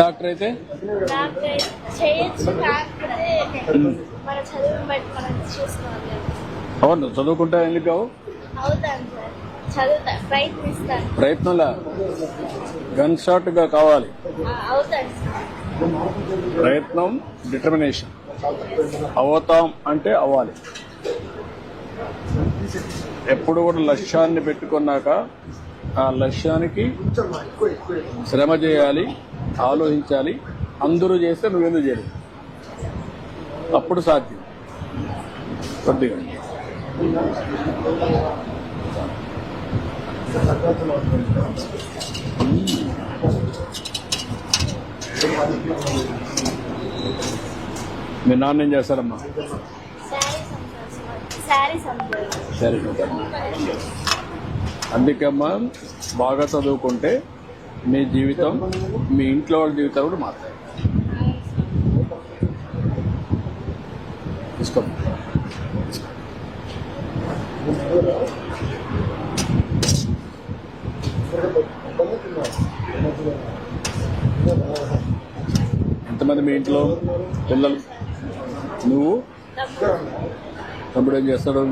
Doctor అయితే? అవును చదువుకుంటా ఎందుకు ప్రయత్నంలా? గన్ షాట్గా కావాలి ప్రయత్నం డిటర్మినేషన్. అవుతాం అంటే అవ్వాలి. ఎప్పుడు కూడా లక్ష్యాన్ని పెట్టుకున్నాక ఆ లక్ష్యానికి శ్రమ చేయాలి ఆలోచించాలి అందరూ చేస్తే నువ్వెందుకు చేయరు అప్పుడు సాధ్యం. కొద్దిగా. మీ నాన్న ఏం చేస్తారమ్మా? సార్ అందుకమ్మా బాగా చదువుకుంటే మీ జీవితం మీ ఇంట్లో వాళ్ళ జీవితాలు కూడా మారుతాయి. తీసుకో ఎంతమంది మీ ఇంట్లో పిల్లలు? నువ్వు? తమ్ముడు ఏం చేస్తాడు?